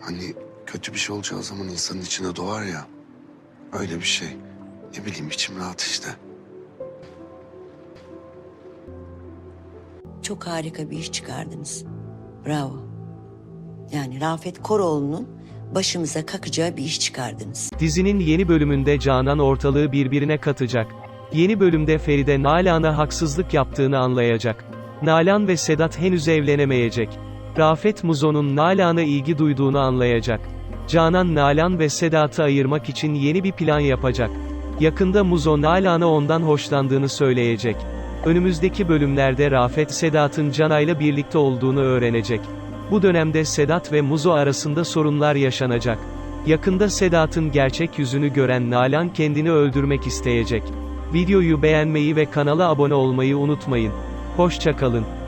Hani kötü bir şey olacağı zaman insanın içine doğar ya. Öyle bir şey. Ne bileyim içim rahat işte. Çok harika bir iş çıkardınız. Bravo. Yani Rafet Koroğlu'nun başımıza kakacağı bir iş çıkardınız. Dizinin yeni bölümünde Canan ortalığı birbirine katacak. Yeni bölümde Feride Nalan'a haksızlık yaptığını anlayacak. Nalan ve Sedat henüz evlenemeyecek. Rafet Muzo'nun Nalan'a ilgi duyduğunu anlayacak. Canan Nalan ve Sedat'ı ayırmak için yeni bir plan yapacak. Yakında Muzo Nalan'a ondan hoşlandığını söyleyecek. Önümüzdeki bölümlerde Rafet Sedat'ın Canay'la birlikte olduğunu öğrenecek. Bu dönemde Sedat ve Muzo arasında sorunlar yaşanacak. Yakında Sedat'ın gerçek yüzünü gören Nalan kendini öldürmek isteyecek. Videoyu beğenmeyi ve kanala abone olmayı unutmayın. Hoşçakalın.